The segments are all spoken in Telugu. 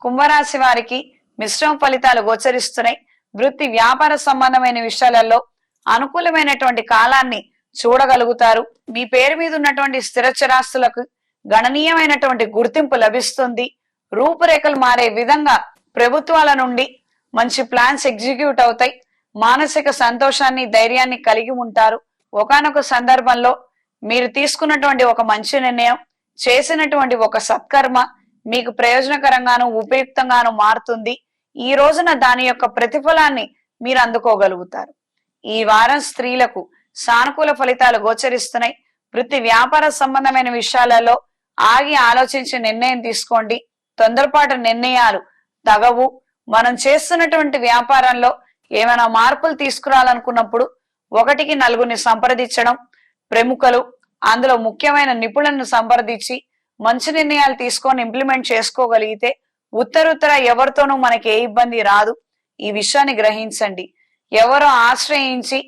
కుంభరాశి వారికి మిశ్రమ ఫలితాలు గోచరిస్తున్నాయి. వృత్తి వ్యాపార సంబంధమైన విషయాలలో అనుకూలమైనటువంటి కాలాన్ని చూడగలుగుతారు. మీ పేరు మీద ఉన్నటువంటి స్థిరచరాస్తులకు గణనీయమైనటువంటి గుర్తింపు లభిస్తుంది. రూపురేఖలు మారే విధంగా ప్రభుత్వాల నుండి మంచి ప్లాన్స్ ఎగ్జిక్యూట్ అవుతాయి. మానసిక సంతోషాన్ని ధైర్యాన్ని కలిగి ఉంటారు. ఒకానొక సందర్భంలో మీరు తీసుకున్నటువంటి ఒక మంచి నిర్ణయం చేసినటువంటి ఒక సత్కర్మ మీకు ప్రయోజనకరంగాను ఉపయుక్తంగాను మారుతుంది. ఈ రోజున దాని యొక్క ప్రతిఫలాన్ని మీరు అందుకోగలుగుతారు. ఈ వారం స్త్రీలకు సానుకూల ఫలితాలు గోచరిస్తున్నాయి. వృత్తి వ్యాపార సంబంధమైన విషయాలలో ఆగి ఆలోచించి నిర్ణయం తీసుకోండి. తొందరపాటు నిర్ణయాలు తగవు. మనం చేస్తున్నటువంటి వ్యాపారంలో ఏమైనా మార్పులు తీసుకురావాలనుకున్నప్పుడు ఒకటికి నలుగురిని సంప్రదించడం ప్రముఖలు అందులో ముఖ్యమైన నిపుణులను సంప్రదించి మంచి నిర్ణయాలు తీసుకొని ఇంప్లిమెంట్ చేసుకోగలిగితే ఉత్తరుత్తర ఎవరితోనూ మనకి ఏ ఇబ్బంది రాదు. ఈ విషయాన్ని గ్రహించండి. ఎవరో ఆశ్రయించి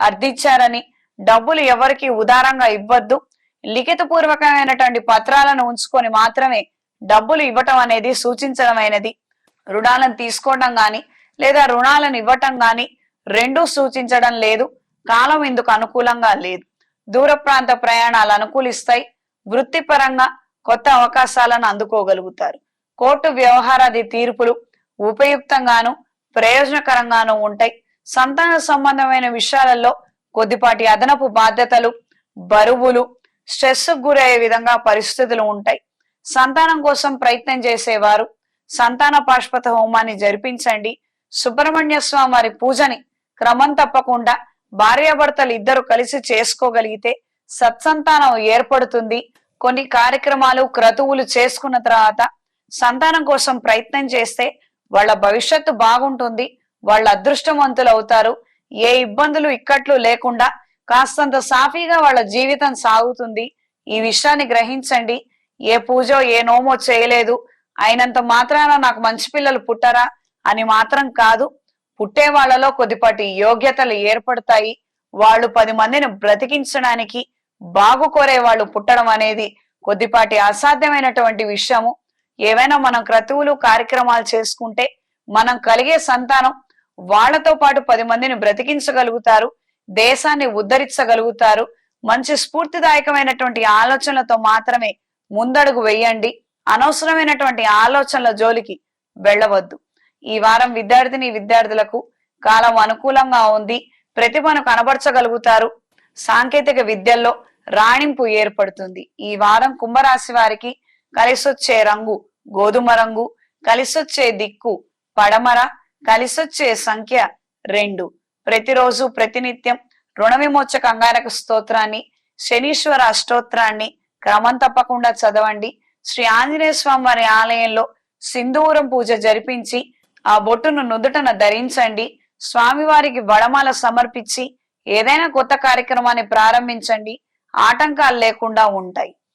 అర్థించారని డబ్బులు ఎవరికి ఉదారంగా ఇవ్వద్దు. లిఖిత పూర్వకమైనటువంటి పత్రాలను ఉంచుకొని మాత్రమే డబ్బులు ఇవ్వటం అనేది సూచించడమైనది. రుణాలను తీసుకోవడం గాని లేదా రుణాలను ఇవ్వటం గాని రెండూ సూచించడం లేదు. కాలం ఇందుకు అనుకూలంగా లేదు. దూర ప్రాంత ప్రయాణాలు అనుకూలిస్తాయి. వృత్తిపరంగా కొత్త అవకాశాలను అందుకోగలుగుతారు. కోర్టు వ్యవహారాది తీర్పులు ఉపయుక్తంగాను ప్రయోజనకరంగాను ఉంటాయి. సంతాన సంబంధమైన విషయాలలో కొద్దిపాటి అదనపు బాధ్యతలు బరువులు స్ట్రెస్ గురయ్యే విధంగా పరిస్థితులు ఉంటాయి. సంతానం కోసం ప్రయత్నం చేసేవారు సంతాన పాష్పత హోమాన్ని జరిపించండి. సుబ్రహ్మణ్య స్వామి వారి పూజని క్రమం తప్పకుండా భార్యాభర్తలు ఇద్దరు కలిసి చేసుకోగలిగితే సత్సంతానం ఏర్పడుతుంది. కొన్ని కార్యక్రమాలు క్రతువులు చేసుకున్న తర్వాత సంతానం కోసం ప్రయత్నం చేస్తే వాళ్ళ భవిష్యత్తు బాగుంటుంది వాళ్ళ అదృష్టవంతులు అవుతారు ఏ ఇబ్బందులు ఇక్కట్లు లేకుండా కాస్తంత సాఫీగా వాళ్ళ జీవితం సాగుతుంది. ఈ విషయాన్ని గ్రహించండి. ఏ పూజో ఏ నోమో చేయలేదు. అయినంత మాత్రాన నాకు మంచి పిల్లలు పుట్టరా అని మాత్రం కాదు. పుట్టే వాళ్ళలో కొద్దిపాటి యోగ్యతలు ఏర్పడతాయి. వాళ్ళు పది మందిని బ్రతికించడానికి బాగు కోరే వాళ్ళు పుట్టడం అనేది కొద్దిపాటి అసాధ్యమైనటువంటి విషయము. ఏవైనా మనం క్రతువులు కార్యక్రమాలు చేసుకుంటే మనం కలిగే సంతానం వాళ్ళతో పాటు పది మందిని బ్రతికించగలుగుతారు దేశాన్ని ఉద్ధరించగలుగుతారు. మంచి స్ఫూర్తిదాయకమైనటువంటి ఆలోచనలతో మాత్రమే ముందడుగు వేయండి. అనవసరమైనటువంటి ఆలోచనల జోలికి వెళ్ళవద్దు. ఈ వారం విద్యార్థిని విద్యార్థులకు కాలం అనుకూలంగా ఉంది. ప్రతిభను కనబరచగలుగుతారు. సాంకేతిక విద్యల్లో రాణింపు ఏర్పడుతుంది. ఈ వారం కుంభరాశి వారికి కలిసొచ్చే రంగు గోధుమ రంగు కలిసొచ్చే దిక్కు పడమర కలిసొచ్చే సంఖ్య రెండు. ప్రతిరోజు ప్రతినిత్యం రుణ విమోచ అంగారక స్తోత్రాన్ని శనీశ్వర అష్టోత్రాన్ని క్రమం తప్పకుండా చదవండి. శ్రీ ఆంజనేయ స్వామి వారి ఆలయంలో సింధూరం పూజ జరిపించి ఆ బొట్టును నుదుటన ధరించండి. స్వామివారికి వడమాల సమర్పించి ఏదైనా కొత్త కార్యక్రమాన్ని ప్రారంభించండి. ఆటంకాలు లేకుండా ఉంటాయి.